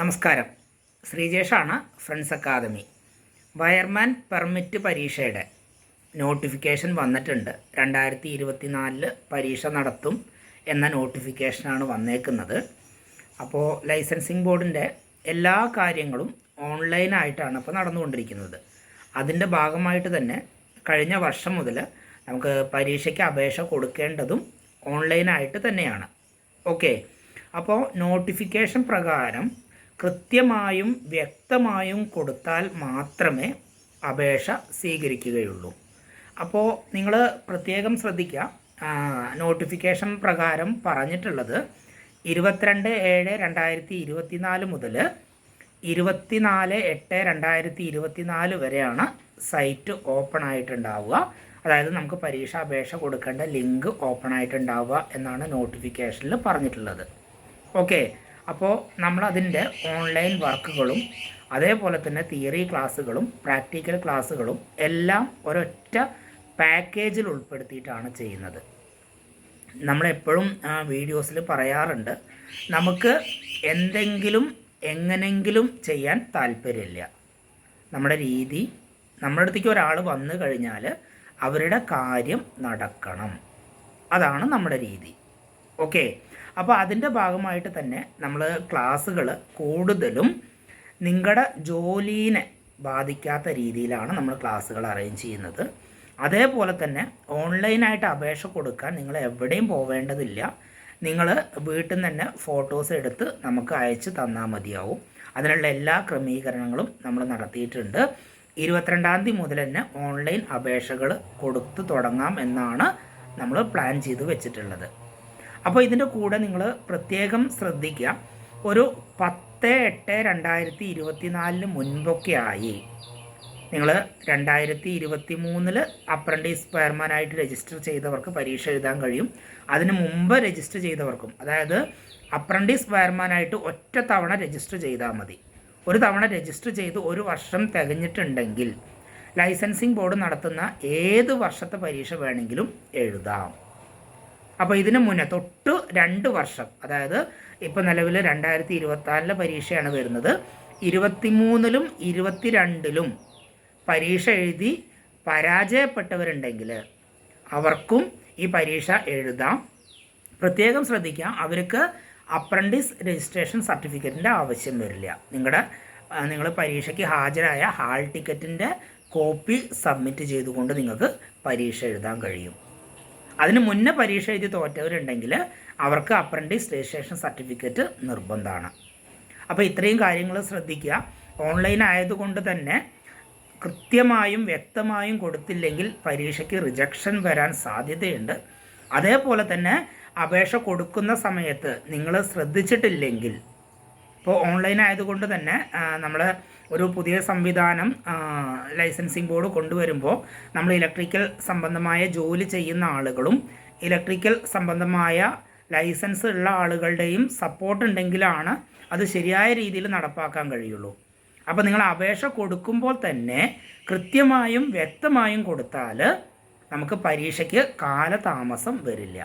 നമസ്കാരം. ശ്രീജേഷാണ് friends academy. Wireman permit പരീക്ഷയുടെ നോട്ടിഫിക്കേഷൻ വന്നിട്ടുണ്ട്. രണ്ടായിരത്തി ഇരുപത്തിനാലിൽ പരീക്ഷ നടത്തും എന്ന നോട്ടിഫിക്കേഷനാണ് വന്നേക്കുന്നത്. അപ്പോൾ ലൈസൻസിങ് ബോർഡിന്റെ എല്ലാ കാര്യങ്ങളും ഓൺലൈനായിട്ടാണ് ഇപ്പോൾ നടന്നുകൊണ്ടിരിക്കുന്നത്. അതിന്റെ ഭാഗമായിട്ട് തന്നെ കഴിഞ്ഞ വർഷം മുതൽ നമുക്ക് പരീക്ഷയ്ക്ക് അപേക്ഷ കൊടുക്കേണ്ടതും ഓൺലൈനായിട്ട് തന്നെയാണ്. ഓക്കെ. അപ്പോൾ നോട്ടിഫിക്കേഷൻ പ്രകാരം കൃത്യമായും വ്യക്തമായും കൊടുത്താൽ മാത്രമേ അപേക്ഷ സ്വീകരിക്കുകയുള്ളൂ. അപ്പോൾ നിങ്ങൾ പ്രത്യേകം ശ്രദ്ധിക്കുക. നോട്ടിഫിക്കേഷൻ പ്രകാരം പറഞ്ഞിട്ടുള്ളത് ഇരുപത്തിരണ്ട് ഏഴ് രണ്ടായിരത്തി ഇരുപത്തിനാല് മുതൽ ഇരുപത്തിനാല് എട്ട് രണ്ടായിരത്തി ഇരുപത്തിനാല് വരെയാണ് സൈറ്റ് ഓപ്പൺ ആയിട്ടുണ്ടാവുക. അതായത് നമുക്ക് പരീക്ഷ അപേക്ഷ കൊടുക്കേണ്ട ലിങ്ക് ഓപ്പൺ ആയിട്ടുണ്ടാവുക എന്നാണ് നോട്ടിഫിക്കേഷനിൽ പറഞ്ഞിട്ടുള്ളത്. ഓക്കെ. അപ്പോൾ നമ്മൾ അതിന്റെ ഓൺലൈൻ വർക്കുകളും അതേപോലെ തന്നെ തിയറി ക്ലാസ്സുകളും പ്രാക്ടിക്കൽ ക്ലാസ്സുകളും എല്ലാം ഒരൊറ്റ പാക്കേജിൽ ഉൾപ്പെടുത്തിയിട്ടാണ് ചെയ്യുന്നത്. നമ്മളെപ്പോഴും വീഡിയോസിൽ പറയാറുണ്ട് നമുക്ക് എന്തെങ്കിലും എങ്ങനെങ്കിലും ചെയ്യാൻ താല്പര്യമില്ല. നമ്മുടെ രീതി നമ്മുടെ അടുത്തേക്ക് ഒരാൾ വന്നു കഴിഞ്ഞാൽ അവരുടെ കാര്യം നടക്കണം. അതാണ് നമ്മുടെ രീതി. ഓക്കെ? അപ്പോൾ അതിന്റെ ഭാഗമായിട്ട് തന്നെ നമ്മൾ ക്ലാസ്സുകൾ കൂടുതലും നിങ്ങളുടെ ജോലീനെ ബാധിക്കാത്ത രീതിയിലാണ് നമ്മൾ ക്ലാസ്സുകൾ അറേഞ്ച് ചെയ്യുന്നത്. അതേപോലെ തന്നെ ഓൺലൈനായിട്ട് അപേക്ഷ കൊടുക്കാൻ നിങ്ങൾ എവിടെയും പോവേണ്ടതില്ല. നിങ്ങൾ വീട്ടിൽ നിന്ന് തന്നെ ഫോട്ടോസ് എടുത്ത് നമുക്ക് അയച്ച് തന്നാൽ മതിയാവും. അതിനുള്ള എല്ലാ ക്രമീകരണങ്ങളും നമ്മൾ നടത്തിയിട്ടുണ്ട്. ഇരുപത്തിരണ്ടാം തീയതി മുതൽ തന്നെ ഓൺലൈൻ അപേക്ഷകൾ കൊടുത്തു തുടങ്ങാം എന്നാണ് നമ്മൾ പ്ലാൻ ചെയ്ത് വെച്ചിട്ടുള്ളത്. അപ്പോൾ ഇതിന്റെ കൂടെ നിങ്ങൾ പ്രത്യേകം ശ്രദ്ധിക്കുക. ഒരു പത്ത് എട്ട് രണ്ടായിരത്തി ഇരുപത്തിനാലിന് മുൻപൊക്കെ ആയി. നിങ്ങൾ രണ്ടായിരത്തി ഇരുപത്തി മൂന്നിൽ അപ്രന്റീസ് ഫയർമാനായിട്ട് രജിസ്റ്റർ ചെയ്തവർക്ക് പരീക്ഷ എഴുതാൻ കഴിയും. അതിന് മുമ്പ് രജിസ്റ്റർ ചെയ്തവർക്കും അതായത് അപ്രന്റീസ് ഫയർമാനായിട്ട് ഒറ്റ തവണ രജിസ്റ്റർ ചെയ്താൽ മതി. ഒരു തവണ രജിസ്റ്റർ ചെയ്ത് ഒരു വർഷം തികഞ്ഞിട്ടുണ്ടെങ്കിൽ ലൈസൻസിങ് ബോർഡ് നടത്തുന്ന ഏത് വർഷത്തെ പരീക്ഷ വേണമെങ്കിലും എഴുതാം. അപ്പോൾ ഇതിന് മുന്നേ തൊട്ട് രണ്ട് വർഷം അതായത് ഇപ്പോൾ നിലവിൽ രണ്ടായിരത്തി ഇരുപത്തിനാലിലെ പരീക്ഷയാണ് വരുന്നത്. ഇരുപത്തിമൂന്നിലും ഇരുപത്തിരണ്ടിലും പരീക്ഷ എഴുതി പരാജയപ്പെട്ടവരുണ്ടെങ്കിൽ അവർക്കും ഈ പരീക്ഷ എഴുതാം. പ്രത്യേകം ശ്രദ്ധിക്കാം അവർക്ക് അപ്രന്റീസ് രജിസ്ട്രേഷൻ സർട്ടിഫിക്കറ്റിന്റെ ആവശ്യം വരില്ല. നിങ്ങളുടെ നിങ്ങൾ പരീക്ഷയ്ക്ക് ഹാജരായ ഹാൾ ടിക്കറ്റിന്റെ കോപ്പി സബ്മിറ്റ് ചെയ്തുകൊണ്ട് നിങ്ങൾക്ക് പരീക്ഷ എഴുതാൻ കഴിയും. അതിന് മുന്നേ പരീക്ഷ എഴുതി തോറ്റവരുണ്ടെങ്കിൽ അവർക്ക് അപ്രന്റീസ് രജിസ്ട്രേഷൻ സർട്ടിഫിക്കറ്റ് നിർബന്ധമാണ്. അപ്പോൾ ഇത്രയും കാര്യങ്ങൾ ശ്രദ്ധിക്കുക. ഓൺലൈൻ ആയതുകൊണ്ട് തന്നെ കൃത്യമായും വ്യക്തമായും കൊടുത്തില്ലെങ്കിൽ പരീക്ഷയ്ക്ക് റിജക്ഷൻ വരാൻ സാധ്യതയുണ്ട്. അതേപോലെ തന്നെ അപേക്ഷ കൊടുക്കുന്ന സമയത്ത് നിങ്ങൾ ശ്രദ്ധിച്ചിട്ടില്ലെങ്കിൽ ഇപ്പോൾ ഓൺലൈൻ ആയതുകൊണ്ട് തന്നെ നമ്മൾ ഒരു പുതിയ സംവിധാനം ലൈസൻസിംഗ് ബോർഡ് കൊണ്ടുവരുമ്പോൾ നമ്മൾ ഇലക്ട്രിക്കൽ സംബന്ധമായ ജോലി ചെയ്യുന്ന ആളുകളും ഇലക്ട്രിക്കൽ സംബന്ധമായ ലൈസൻസ് ഉള്ള ആളുകളുടെയും സപ്പോർട്ട് ഉണ്ടെങ്കിലാണ് അത് ശരിയായ രീതിയിൽ നടപ്പാക്കാൻ കഴിയുള്ളൂ. അപ്പോൾ നിങ്ങൾ അപേക്ഷ കൊടുക്കുമ്പോൾ തന്നെ കൃത്യമായും വ്യക്തമായും കൊടുത്താൽ നമുക്ക് പരീക്ഷയ്ക്ക് കാലതാമസം വരില്ല.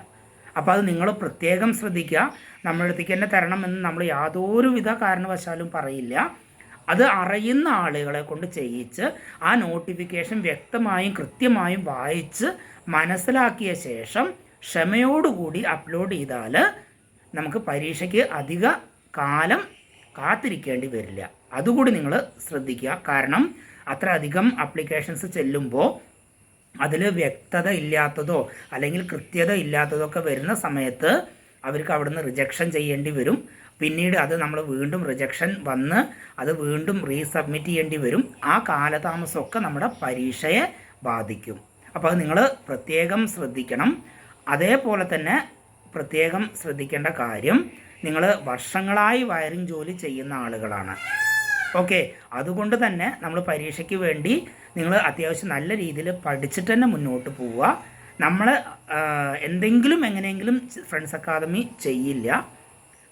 അപ്പോൾ അത് നിങ്ങൾ പ്രത്യേകം ശ്രദ്ധിക്കുക. നമ്മളെടുത്തേക്ക് തന്നെ തരണമെന്ന് നമ്മൾ യാതൊരുവിധ കാരണവശാലും പറയില്ല. അത് അറിയുന്ന ആളുകളെ കൊണ്ട് ചെയ്യിച്ച് ആ നോട്ടിഫിക്കേഷൻ വ്യക്തമായും കൃത്യമായും വായിച്ച് മനസ്സിലാക്കിയ ശേഷം ക്ഷമയോടുകൂടി അപ്ലോഡ് ചെയ്താൽ നമുക്ക് പരീക്ഷയ്ക്ക് അധിക കാലം കാത്തിരിക്കേണ്ടി വരില്ല. അതുകൂടി നിങ്ങൾ ശ്രദ്ധിക്കുക. കാരണം അത്ര അധികം അപ്ലിക്കേഷൻസ് ചെല്ലുമ്പോൾ അതിൽ വ്യക്തത ഇല്ലാത്തതോ അല്ലെങ്കിൽ കൃത്യത ഇല്ലാത്തതോ ഒക്കെ വരുന്ന സമയത്ത് അവർക്ക് അവിടുന്ന് റിജക്ഷൻ ചെയ്യേണ്ടി വരും. പിന്നീട് അത് നമ്മൾ വീണ്ടും റിജക്ഷൻ വന്ന് അത് വീണ്ടും റീസബ്മിറ്റ് ചെയ്യേണ്ടി വരും. ആ കാലതാമസമൊക്കെ നമ്മുടെ പരീക്ഷയെ ബാധിക്കും. അപ്പോൾ അത് നിങ്ങൾ പ്രത്യേകം ശ്രദ്ധിക്കണം. അതേപോലെ തന്നെ പ്രത്യേകം ശ്രദ്ധിക്കേണ്ട കാര്യം നിങ്ങൾ വർഷങ്ങളായി വയറിംഗ് ജോലി ചെയ്യുന്ന ആളുകളാണ്. ഓക്കെ? അതുകൊണ്ട് തന്നെ നമ്മൾ പരീക്ഷയ്ക്ക് വേണ്ടി നിങ്ങൾ അത്യാവശ്യം നല്ല രീതിയിൽ പഠിച്ചിട്ട് തന്നെ മുന്നോട്ട് പോവുക. നമ്മൾ എന്തെങ്കിലും എങ്ങനെയെങ്കിലും ഫ്രണ്ട്സ് അക്കാദമി ചെയ്യില്ല.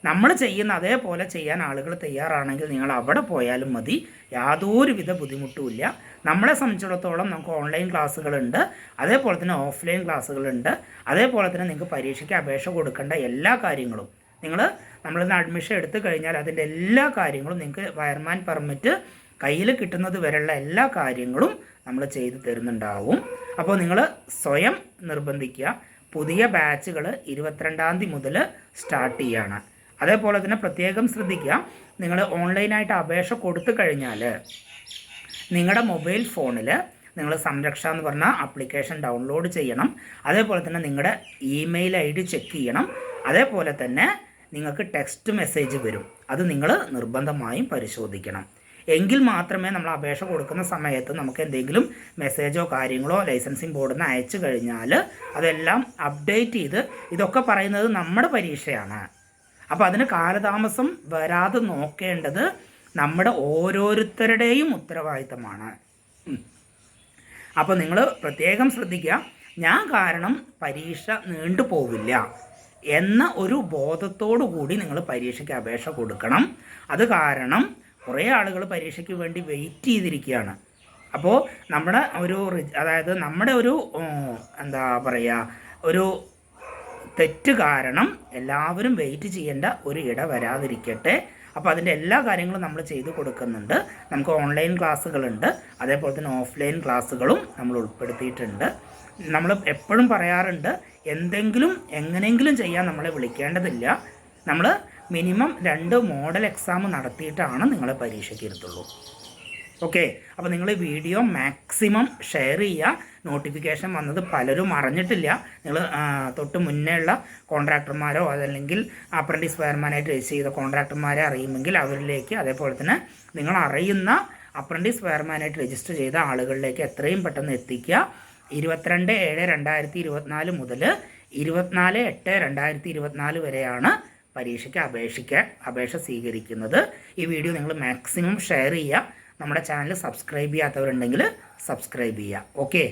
നമ്മൾ ചെയ്യുന്ന അതേപോലെ ചെയ്യാൻ ആളുകൾ തയ്യാറാണെങ്കിൽ നിങ്ങൾ അവിടെ പോയാലും മതി. യാതൊരുവിധ ബുദ്ധിമുട്ടുമില്ല. നമ്മളെ സംബന്ധിച്ചിടത്തോളം നമുക്ക് ഓൺലൈൻ ക്ലാസ്സുകളുണ്ട് അതേപോലെ തന്നെ ഓഫ്ലൈൻ ക്ലാസ്സുകളുണ്ട് അതേപോലെ തന്നെ നിങ്ങൾക്ക് പരീക്ഷയ്ക്ക് അപേക്ഷ കൊടുക്കേണ്ട എല്ലാ കാര്യങ്ങളും. നിങ്ങൾ നമ്മളിന്ന് അഡ്മിഷൻ എടുത്തു കഴിഞ്ഞാൽ അതിന്റെ എല്ലാ കാര്യങ്ങളും നിങ്ങൾക്ക് വയർമാൻ പെർമിറ്റ് കയ്യിൽ കിട്ടുന്നത് വരെയുള്ള എല്ലാ കാര്യങ്ങളും നമ്മൾ ചെയ്തു തരുന്നുണ്ടാവും. അപ്പോൾ നിങ്ങൾ സ്വയം നിർബന്ധിക്കുക. പുതിയ ബാച്ചുകൾ ഇരുപത്തിരണ്ടാം തീയതി മുതൽ സ്റ്റാർട്ട് ചെയ്യാണ്. അതേപോലെ തന്നെ പ്രത്യേകം ശ്രദ്ധിക്കുക. നിങ്ങൾ ഓൺലൈനായിട്ട് അപേക്ഷ കൊടുത്തു കഴിഞ്ഞാൽ നിങ്ങളുടെ മൊബൈൽ ഫോണിൽ നിങ്ങൾ സംരക്ഷ എന്ന് പറഞ്ഞ ആപ്ലിക്കേഷൻ ഡൗൺലോഡ് ചെയ്യണം. അതേപോലെ തന്നെ നിങ്ങളുടെ ഇമെയിൽ ഐ ഡി ചെക്ക് ചെയ്യണം. അതേപോലെ തന്നെ നിങ്ങൾക്ക് ടെക്സ്റ്റ് മെസ്സേജ് വരും. അത് നിങ്ങൾ നിർബന്ധമായും പരിശോധിക്കണം. എങ്കിൽ മാത്രമേ നമ്മൾ അപേക്ഷ കൊടുക്കുന്ന സമയത്ത് നമുക്ക് എന്തെങ്കിലും മെസ്സേജോ കാര്യങ്ങളോ ലൈസൻസിങ് ബോർഡിൽ നിന്ന് അയച്ചു കഴിഞ്ഞാൽ അതെല്ലാം അപ്ഡേറ്റ് ചെയ്ത് ഇതൊക്കെ പറയുന്നത് നമ്മുടെ പരീക്ഷയാണ്. അപ്പോൾ അതിന് കാലതാമസം വരാതെ നോക്കേണ്ടത് നമ്മുടെ ഓരോരുത്തരുടെയും ഉത്തരവാദിത്തമാണ്. അപ്പോൾ നിങ്ങൾ പ്രത്യേകം ശ്രദ്ധിക്കുക. ഞാൻ കാരണം പരീക്ഷ നീണ്ടു പോവില്ല എന്ന ഒരു ബോധത്തോടു കൂടി നിങ്ങൾ പരീക്ഷയ്ക്ക് അപേക്ഷ കൊടുക്കണം. അത് കാരണം കുറേ ആളുകൾ പരീക്ഷയ്ക്ക് വേണ്ടി വെയിറ്റ് ചെയ്തിരിക്കുകയാണ്. അപ്പോൾ നമ്മുടെ ഒരു അതായത് നമ്മുടെ ഒരു എന്താ പറയുക ഒരു തെറ്റ് കാരണം എല്ലാവരും വെയിറ്റ് ചെയ്യേണ്ട ഒരു ഇട വരാതിരിക്കട്ടെ. അപ്പോൾ അതിന്റെ എല്ലാ കാര്യങ്ങളും നമ്മൾ ചെയ്തു കൊടുക്കുന്നുണ്ട്. നമുക്ക് ഓൺലൈൻ ക്ലാസ്സുകളുണ്ട്. അതേപോലെ തന്നെ ഓഫ്ലൈൻ ക്ലാസ്സുകളും നമ്മൾ ഉൾപ്പെടുത്തിയിട്ടുണ്ട്. നമ്മൾ എപ്പോഴും പറയാറുണ്ട് എന്തെങ്കിലും എങ്ങനെയെങ്കിലും ചെയ്യാൻ നമ്മളെ വിളിക്കേണ്ടതില്ല. നമ്മൾ മിനിമം രണ്ട് മോഡൽ എക്സാം നടത്തിയിട്ടാണ് നിങ്ങളെ പരീക്ഷയ്ക്ക് ഇരുത്തുള്ളൂ. ഓക്കെ അപ്പോൾ നിങ്ങൾ വീഡിയോ മാക്സിമം ഷെയർ ചെയ്യുക നോട്ടിഫിക്കേഷൻ വന്നത് പലരും അറിഞ്ഞിട്ടില്ല. നിങ്ങൾ തൊട്ട് മുന്നേ ഉള്ള കോൺട്രാക്ടർമാരോ അതല്ലെങ്കിൽ അപ്രന്റീസ് ഫയർമാനായിട്ട് രജിസ്റ്റർ ചെയ്ത കോൺട്രാക്ടർമാരെ അറിയുമെങ്കിൽ അവരിലേക്ക് അതേപോലെ തന്നെ നിങ്ങൾ അറിയുന്ന അപ്രന്റീസ് ഫയർമാനായിട്ട് രജിസ്റ്റർ ചെയ്ത ആളുകളിലേക്ക് എത്രയും പെട്ടെന്ന് എത്തിക്കുക. ഇരുപത്തിരണ്ട് ഏഴ് രണ്ടായിരത്തി ഇരുപത്തിനാല് മുതൽ ഇരുപത്തിനാല് എട്ട് രണ്ടായിരത്തി ഇരുപത്തിനാല് വരെയാണ് പരീക്ഷയ്ക്ക് അപേക്ഷിക്കാൻ അപേക്ഷ സ്വീകരിക്കുന്നത്. ഈ വീഡിയോ നിങ്ങൾ മാക്സിമം ഷെയർ ചെയ്യുക നമ്മുടെ ചാനൽ സബ്സ്ക്രൈബ് ചെയ്യാത്തവരുണ്ടെങ്കിൽ സബ്സ്ക്രൈബ് ചെയ്യുക. Okay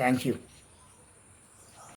thank